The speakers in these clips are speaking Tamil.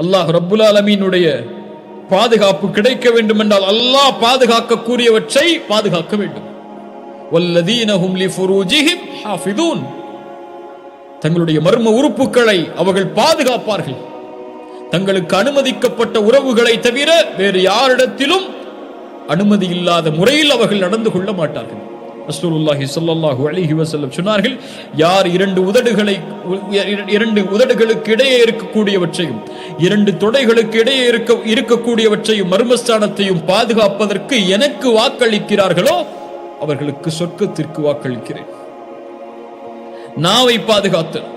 அல்லாஹ் ரப்புல் அலமீனுடைய பாதுகாப்பு கிடைக்க வேண்டும் என்றால் அல்லாஹ் பாதுகாக்கக்கூடியவற்றை பாதுகாக்க வேண்டும். வல்லதீனஹும் லிஃபுரூஜிஹிம் ஹாஃபிதூன். தங்களுடைய மர்ம உறுப்புகளை அவர்கள் பாதுகாப்பார்கள். தங்களுக்கு அனுமதிக்கப்பட்ட உறவுகளை தவிர வேறு யாரிடத்திலும் அனுமதி இல்லாத முறையில் அவர்கள் நடந்து கொள்ள மாட்டார்கள். ரசூலுல்லாஹி ஸல்லல்லாஹு அலிஹி வசல்லம் சொன்னார்கள் யார் இரண்டு உதடுகளை இரண்டு உதடுகளுக்கு இடையே இருக்கக்கூடியவற்றையும் இரண்டு தொடைகளுக்கு இடையே இருக்க இருக்கக்கூடியவற்றையும் மர்மஸ்தானத்தையும் பாதுகாப்பதற்கு எனக்கு வாக்களிக்கிறார்களோ அவர்களுக்கு சொர்க்கத்திற்கு வாக்களிக்கிறேன். நாவை பாதுகாத்தல்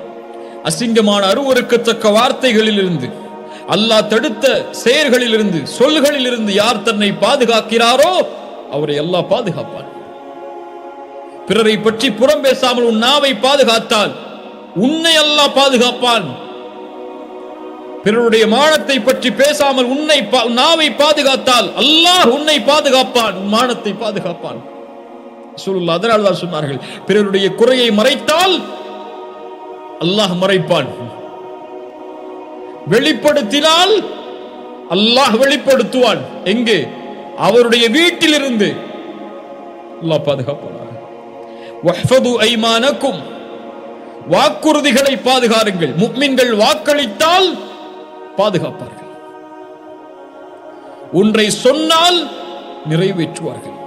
அசிங்கமான அருவருக்கத்தக்க வார்த்தைகளிலிருந்து அல்லாஹ் தடுத்த செயல்களிலிருந்து சொல்களிலிருந்து யார் தன்னை பாதுகாக்கிறாரோ அவரை எல்லாம் பாதுகாப்பார் பிறரை பற்றி புறம் பேசாமல் உன் நாவை பாதுகாத்தால் உன்னை அல்லாஹ் பாதுகாப்பான். பிறருடைய மானத்தை பற்றி பேசாமல் உன்னை பா- நாவை பாதுகாத்தால் அல்லாஹ் உன்னை பாதுகாப்பான் உன் மானத்தை பாதுகாப்பான். ரசூலுல்லாஹ் அதனால் தான் சொன்னார்கள் பிறருடைய குறையை மறைத்தால் அல்லாஹ் மறைப்பான். வெளிப்படுத்தினால் அல்லாஹ் வெளிப்படுத்துவான். எங்கே? அவருடைய வீட்டிலிருந்து. அல்லாஹ் பாதுகாப்பான் ஐமானக்கும் வாக்குறுதிகளை பாதுகாருங்கள். முக்மின்கள் வாக்களித்தால் பாதுகாப்பார்கள். ஒன்றை சொன்னால் நிறைவேற்றுவார்கள்.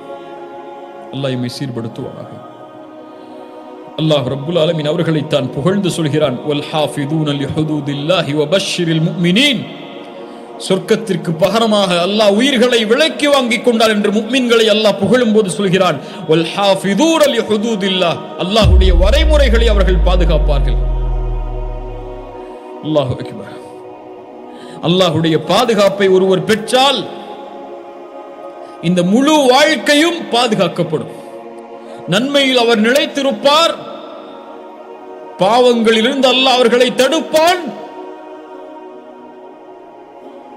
அல்லாஹ் எம்மை சீர்படுத்துவானாக அல்லாஹ் ரப்புல் ஆலமின் அவர்களை தான் புகழ்ந்து சொல்கிறான் வல் அல் லிஹுதூதில்லாஹி வபஷிரில் முக்மினீன் சொர்க்கத்திற்கு பகரமாக அல்லாஹ் உயிர்களை விலக்கி வாங்கிக் கொண்டார் என்று முக்மின்களை அல்லாஹ் புகழும் போது சொல்கிறான் அல்லாஹுடைய வரைமுறைகளை அவர்கள் பாதுகாப்பார்கள். அல்லாஹ் பாதுகாப்பை ஒருவர் பெற்றால் இந்த முழு வாழ்க்கையும் பாதுகாக்கப்படும். நன்மையில் அவர் நிலைத்திருப்பார் பாவங்களிலிருந்து அல்லாஹ் அவர்களை தடுப்பான்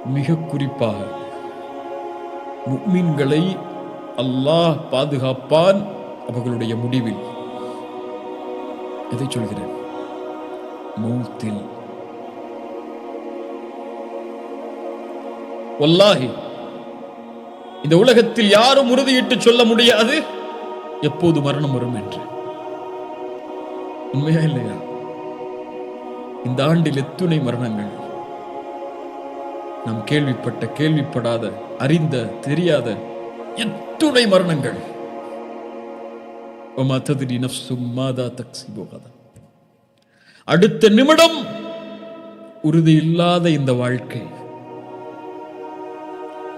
மிக குறிப்பாக முக்மீன்களை அல்லாஹ் பாதுகாப்பான் அவர்களுடைய முடிவில். எதை சொல்கிறேன்? மௌத்தில். வல்லாஹி இந்த உலகத்தில் யாரும் உறுதியிட்டு சொல்ல முடியாது. எப்போது மரணம் வரும் என்று. உண்மையா இல்லையா? இந்த ஆண்டில் எத்துணை மரணங்கள். நாம் கேள்விப்பட்ட கேள்விப்படாத அறிந்த தெரியாத எத்துணை மரணங்கள். அடுத்த நிமிடம் உறுதி இல்லாத இந்த வாழ்க்கை.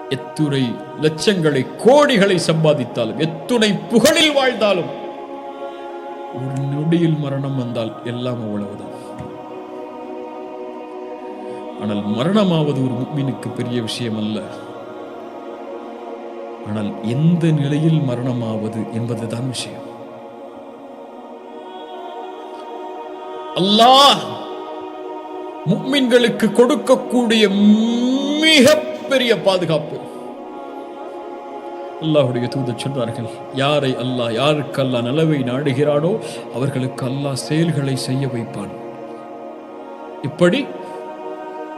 எத்துணை லட்சங்களை கோடிகளை சம்பாதித்தாலும் எத்துணை புகழில் வாழ்ந்தாலும் ஒரு நொடியில் மரணம் வந்தால் எல்லாம் அவ்வளவுதான். ஆனால் மரணமாவது ஒரு முக்மீனுக்கு பெரிய விஷயம் அல்ல ஆனால் எந்த நிலையில் மரணமாவது என்பதுதான் விஷயம். அல்லாஹ் முக்மின்களுக்கு கொடுக்கக்கூடிய மிக பெரிய பாதுகாப்பு. அல்லாஹுடைய தூதர் சொன்னார்கள் யாரை அல்லாஹ் யாருக்கு அல்லாஹ் நலவை நாடுகிறானோ அவர்களுக்கு அல்லாஹ் செயல்களை செய்ய வைப்பான். இப்படி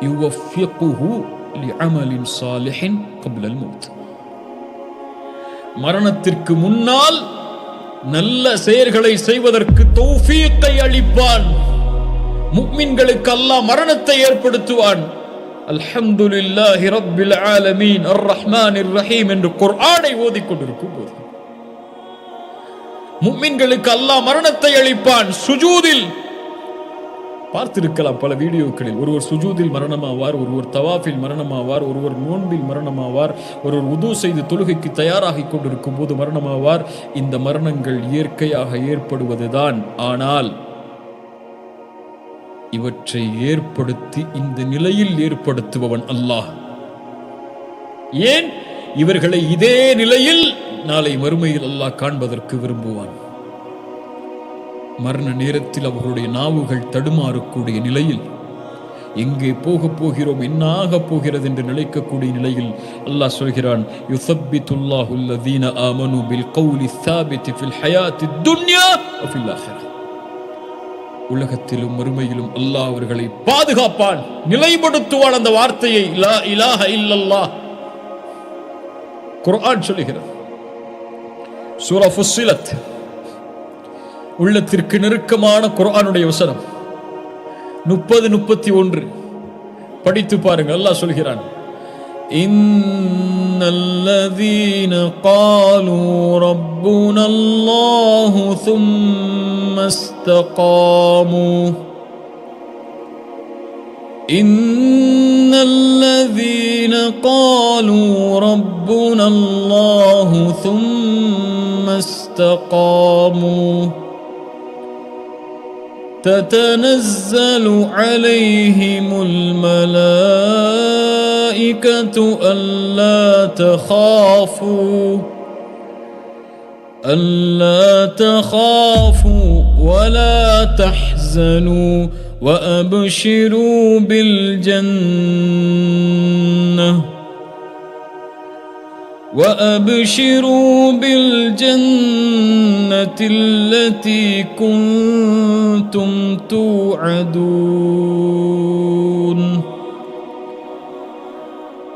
யுவஃபிகுஹு லிஅமலின் சாலிஹின் கப்லல் மௌத் மரணத்திற்கு முன்னால் நல்ல செயல்களை செய்வதற்கு தௌஃபீக்கை அளிப்பான். முக்மின்களுக்கு அல்லாஹ் மரணத்தை ஏற்படுத்துவான். அல்ஹம்துலில்லாஹி ரப்பில் ஆலமீன் அர் ரஹ்மானிர் ரஹீம் என்று குர்ஆனை ஓதிக்கொண்டிருக்கும் போது முக்மின்களுக்கு அல்லாஹ் மரணத்தை அளிப்பான். சுஜூதில் பார்த்திருக்கலாம் பல வீடியோக்களில். ஒருவர் சுஜூதில் மரணமாவார் ஒருவர் தவாஃபில் மரணமாவார் ஒருவர் நோன்பில் மரணமாவார் ஒருவர் உது செய்து தொழுகைக்கு தயாராகிக் கொண்டிருக்கும் போது மரணமாவார். இந்த மரணங்கள் இயற்கையாக ஏற்படுவதுதான். ஆனால் இவற்றை ஏற்படுத்தி இந்த நிலையில் ஏற்படுத்துபவன் அல்லாஹ். ஏன்? இவர்களை இதே நிலையில் நாளை மறுமையில் அல்லாஹ் காண்பதற்கு விரும்புவான். மரண நேரத்தில் அவர்களுடைய நாவுகள் தடுமாறக்கூடிய நிலையில் எங்கே போக போகிறோம் என்னாக போகிறது என்று நிலைக்கக்கூடிய நிலையில் அல்லாஹ் சொல்கிறான் யுசப்பித்துல்லாஹு அல்லதீன ஆமனு பில் கௌலி சாபித் ஃபில் ஹயாத்தி துன்யா வ ஃபில் ஆஹிரா. உலகத்திலும் மறுமையிலும் அல்லாஹ் அவர்களை பாதுகாப்பான் நிலைப்படுத்துவான் அந்த வார்த்தையை லா இலாஹ இல்லல்லாஹ். குர்ஆன் சொல்லுகிறது. சூரா ஃபுஸ்ஸிலத். உள்ளத்திற்கு நெருக்கமான குர்ஆனுடைய வசனம் முப்பது முப்பத்தி ஒன்று படித்து பாருங்க அல்லாஹ் சொல்கிறான் إن الذين قالوا ربنا الله ثم استقاموا إن الذين قالوا ربنا الله ثم استقاموا تتنزل عليهم الملائكة ألا تخافوا ألا تخافوا ولا تحزنوا وأبشروا بالجنة. وأبشروا بالجنة التي كنتم توعدون.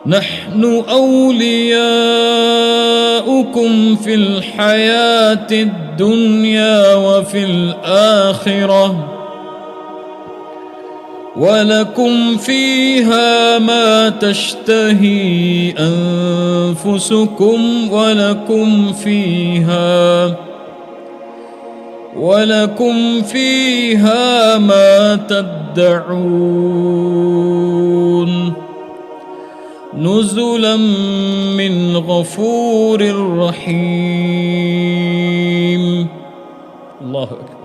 نحن أولياؤكم في الحياة الدنيا وفي الآخرة. ولكم فيها ما تشتهي أنفسكم ولكم فيها ولكم فيها ما تدعون نزلا من غفور رحيم الله أكبر.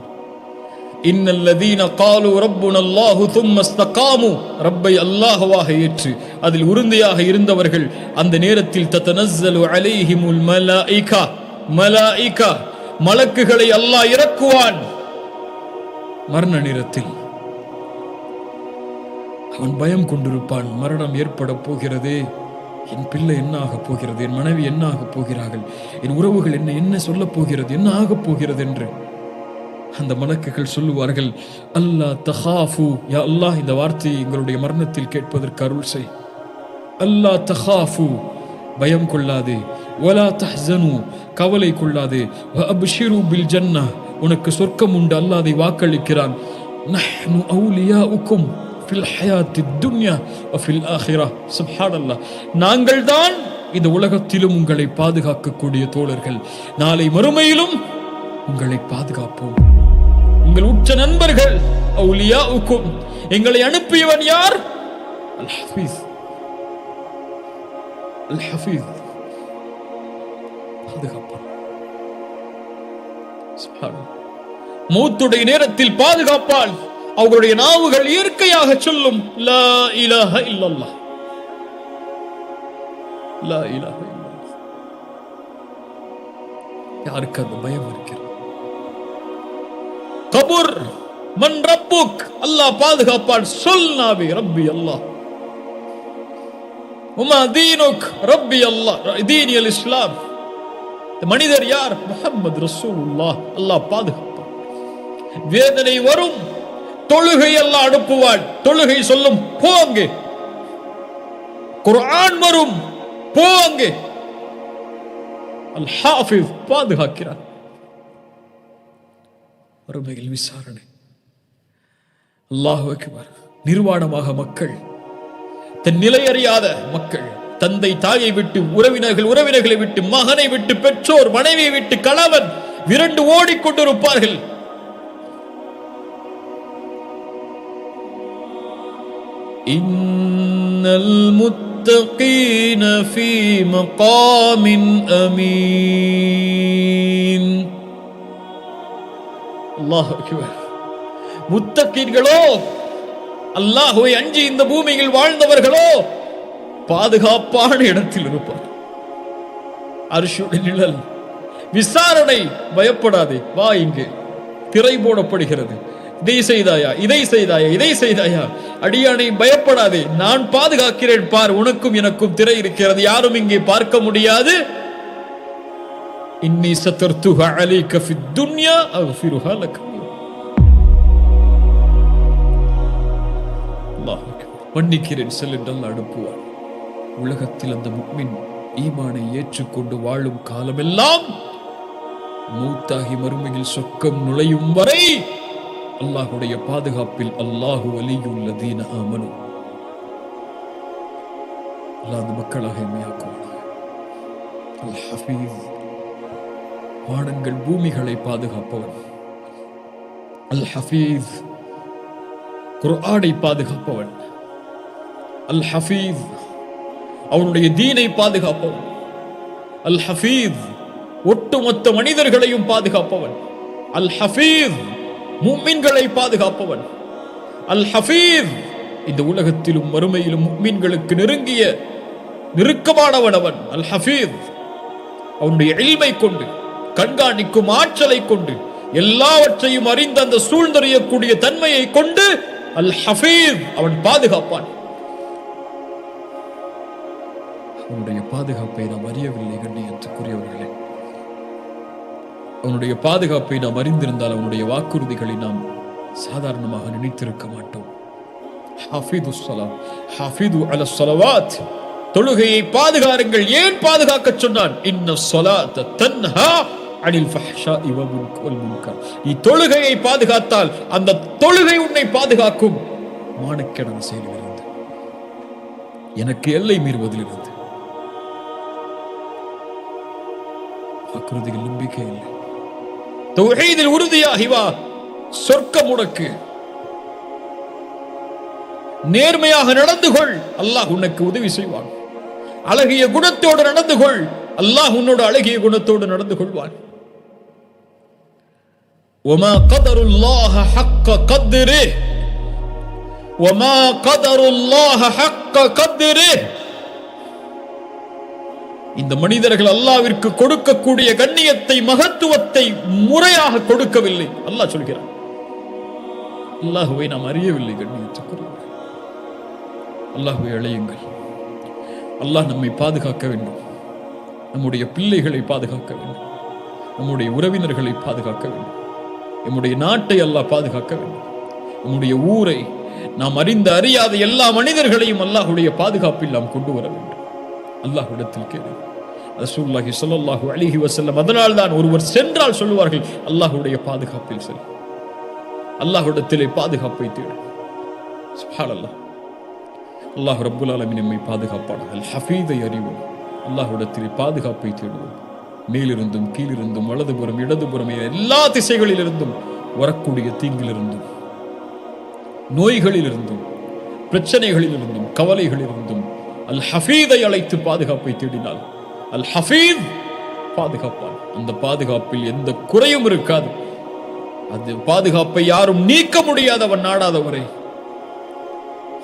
இன்னல்லதீன காலு ரப்புன் அல்லாஹு தும்மஸ்தகாமு. ரப்பை அல்லாஹுவாக ஏற்று அதில் உறுதியாக இருந்தவர்கள் அந்த நேரத்தில் தத்தனஸ்ஸலு அலைஹிமுல் மலாயிகா. மலாயிகா மலக்குகளை அல்லாஹ் இறக்குவான். மரண நேரத்தில் அவன் பயம் கொண்டிருப்பான் மரணம் ஏற்பட போகிறதே என் பிள்ளை என்ன ஆக போகிறது என் மனைவி என்ன ஆக போகிறார்கள் என் உறவுகள் என்ன என்ன சொல்ல போகிறது என்ன ஆக போகிறது என்று. அந்த மலக்குகள் சொல்லுவார்கள் அல்லாஹ் தஹாஃபு யா அல்லாஹ் இந்த வார்த்தையை எங்களுடைய மரணத்தில் கேட்பதற்கு அருள் செய். அல்லாஹ் தஹாஃபு பயம் கொள்ளாது. ஒலா தஹ்சனு கவலை கொள்ளாது. அபிஷிரு பில் ஜன்னா உனக்கு சொர்க்கம் உண்டு அல்லாதை வாக்களிக்கிறான். நஹ்னு அவுலியாஉக்கும் ஃபில் ஹயாத்தி துன்யா ஃபில் ஆஹிரா. சுப்ஹானல்லாஹ். நாங்கள் தான் இந்த உலகத்திலும் உங்களை பாதுகாக்கக்கூடிய தோழர்கள். நாளை மறுமையிலும் உங்களை பாதுகாப்போம். உங்கள் உச்ச நண்பர்கள் அவுலியாவுக்கும். எங்களை அனுப்பியவன் யார்? அல் ஹஃபீஸ் அல் ஹஃபீஸ் பாதுகாப்பான் சுப்ஹானல்லாஹ். நேரத்தில் பாதுகாப்பால் அவர்களுடைய நாவுகள் இயற்கையாக சொல்லும் லா இலாஹ இல்லல்லாஹ். லா இலாஹ இல்லல்லாஹ். யாருக்கு அந்த பயம் இருக்கிறது? கபூர் மன் ரப்புக் அல்லாஹ் பாதுகாப்பான். சொல் நாவி ரப்பி அல்லாஹ். உமா தீனுக் ரப்பி அல்லாஹ். தீனி அல் இஸ்லாம். மனிதர் யார்? முகமது ரசூலுல்லாஹ். அல்லாஹ் பாதுகாப்பான். வேதனை வரும் தொழுகை எல்லாம் அனுப்புவாள் தொழுகை சொல்லும் போங்க குர்ஆன் வரும் போங்க அல் ஹாஃபிஸ் பாதுகாக்கிறான் மறுமையில் விசாரணை. அல்லாஹுக்கு நிர்வாணமாக மக்கள் தன் நிலை அறியாத மக்கள் தந்தை தாயை விட்டு உறவினர்கள் உறவினர்களை விட்டு மகனை விட்டு பெற்றோர் மனைவியை விட்டு கணவன் விரண்டு ஓடிக்கொண்டிருப்பார்கள். இன்னல் முத்தகீன ஃபீ மகாமின் அமீன். அல்லாஹ் அக்பர் அல்லாஹுவை அஞ்சி இந்த பூமியில் வாழ்ந்தவர்களோ பாதுகாப்பான இடத்தில் இருப்பார். அரிசுடைய நிழல் விசாரணை பயப்படாதே வா இங்கு. திரை போடப்படுகிறது. இதை செய்தாயா இதை செய்தாயா இதை செய்தாயா. அடியானை பயப்படாதே நான் பாதுகாக்கிறேன் பார் உனக்கும் எனக்கும் திரை இருக்கிறது யாரும் இங்கே பார்க்க முடியாது. இன்னி சத்தர்த்துஹ அலைக ஃபித் துன்யா அஃபிருஹ லக மன்னிக்கிறேன் செல் அனுப்புவார் உலகத்தில் அந்த முக்மின் ஈமானை ஏற்றுக்கொண்டு வாழும் காலமெல்லாம் மூத்தாகி மறுமையில் சொர்க்கம் நுழையும் வரை அல்லாஹுடைய பாதுகாப்பில் அல்லாஹு அலியுள்ளதீன அமனு அல்லாத மக்களாக எம்மையாக்குவானாக அல் ஹஃபீஸ். வானங்கள் பூமிகளை பாதுகாப்பவன் அல் ஹஃபீஸ் குர்ஆனை பாதுகாப்பவன் அல் ஹஃபீஸ் அவனுடைய தீனை பாதுகாப்பவன் அல் ஹஃபீஸ் ஒட்டுமொத்த மனிதர்களையும் பாதுகாப்பவன் அல் ஹஃபீஸ் மும்மின்களை பாதுகாப்பவன் அல் ஹஃபீஸ் இந்த உலகத்திலும் மறுமையிலும் முக்மீன்களுக்கு நெருங்கிய நெருக்கமானவன் அவன். அல் ஹஃபீஸ் அவனுடைய எளிமை கொண்டு கண்காணிக்கும் ஆற்றலை கொண்டு எல்லாவற்றையும் அறிந்த அந்த சூழ்ந்தறியக்கூடிய தன்மையை கொண்டு அல் ஹபீப் அவன் பாதுகாப்பான். அவனுடைய பாதுகாப்பை நாம் அறியவில்லை கண்ணியத்துக்குரியவர்களே. அவனுடைய பாதுகாப்பை நாம் அறிந்திருந்தால் அவனுடைய வாக்குறுதிகளை நாம் சாதாரணமாக நினைத்திருக்க மாட்டோம். ஹஃபீது சலாம் ஹஃபீது அல சலவாத் தொழுகையை பாதுகாருங்கள். ஏன் பாதுகாக்க சொன்னான்? இன்ன சொலாத்த தன்ஹா அனில் ஃபஹ்ஷாஇ வல் முன்கர். நீ தொழுகையை பாதுகாத்தால் அந்த தொழுகை உன்னை பாதுகாக்கும். மானக்கெடன செயலிலிருந்து எனக்கு எல்லை மீறுவதிலிருந்து வாக்குறுதிகள் நம்பிக்கை இல்லை. தொகைதில் உறுதியாகி வா. சொர்க்கம் உனக்கு. நேர்மையாக நடந்து கொள். அல்லாஹ் உனக்கு உதவி செய்வான். அழகிய குணத்தோடு நடந்து கொள். அல்லாஹ் உன்னோட அழகிய குணத்தோடு நடந்து கொள்வான். وما قدر الله حق قدره وما قدر الله حق قدره இந்த மனிதர்கள் அல்லாவிற்கு கொடுக்கக்கூடிய கண்ணியத்தை மகத்துவத்தை முறையாக கொடுக்கவில்லை அல்லாஹ் சொல்கிறான் அல்லாஹுவை நாம் அறியவில்லை கண்ணியத்துக்குரியவர்கள் அல்லாஹுவை அழையுங்கள் அல்லாஹ் நம்மை பாதுகாக்க வேண்டும் நம்முடைய பிள்ளைகளை பாதுகாக்க வேண்டும் நம்முடைய உறவினர்களை பாதுகாக்க வேண்டும் நம்முடைய நாட்டை அல்லாஹ் பாதுகாக்க வேண்டும். நம்முடைய ஊரை நாம் அறிந்த அறியாத எல்லா மனிதர்களையும் அல்லாஹுடைய பாதுகாப்பில் நாம் கொண்டு வர வேண்டும். அல்லாஹ்விடத்தில் கேளு ரசூல்லாஹி ஸல்லல்லாஹு அலைஹி வசல்லம் அதனால் தான் ஒருவர் சென்றால் சொல்லுவார்கள் அல்லாஹுடைய பாதுகாப்பில் செல். அல்லாஹுடத்திலே பாதுகாப்பை தேடு. சுப்ஹானல்லாஹ். அல்லாஹ் ரபுல் ஆலமீன் நம்மை பாதுகாப்பான அல் ஹஃபீதை அறிவோம். அல்லாஹுடத்திலே பாதுகாப்பை தேடுவோம். மேலிருந்தும் கீழிருந்தும் வலதுபுறம் இடதுபுறம் எல்லா திசைகளிலிருந்தும் வரக்கூடிய தீங்கிலிருந்தும் நோய்களிலிருந்தும் பிரச்சனைகளிலிருந்தும் கவலைகளிலிருந்தும் அல் ஹஃபீதை அழைத்து பாதுகாப்பை தேடினால் அல் ஹஃபீத் பாதுகாப்பான். அந்த பாதுகாப்பில் எந்த குறையும் இருக்காது. அது பாதுகாப்பை யாரும் நீக்க முடியாதவன் நாடாதவரை.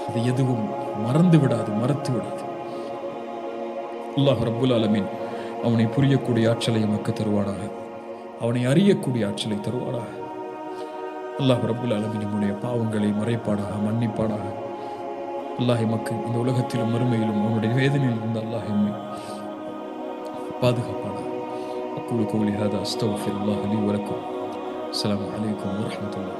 அது எதுவும் மறந்து விடாது மறத்து விடாது அல்லாஹ் ரபுல் ஆலமீன் அவனை புரியக்கூடிய ஆற்றலை எமக்கு தருவானாக அவனை அறியக்கூடிய ஆற்றலை தருவானாக அல்லாஹ் ரப்புல் ஆலமீன் நம்முடைய பாவங்களை மறைப்பாடாக மன்னிப்பாடாக அல்லாஹ் எமக்கு இந்த உலகத்திலும் மறுமையிலும் அவனுடைய வேதனையில் இருந்து அல்லாஹ் எம்மை பாதுகாப்பானாக أقول قولي هذا أستغفر الله لي ولكم السلام عليكم ورحمة الله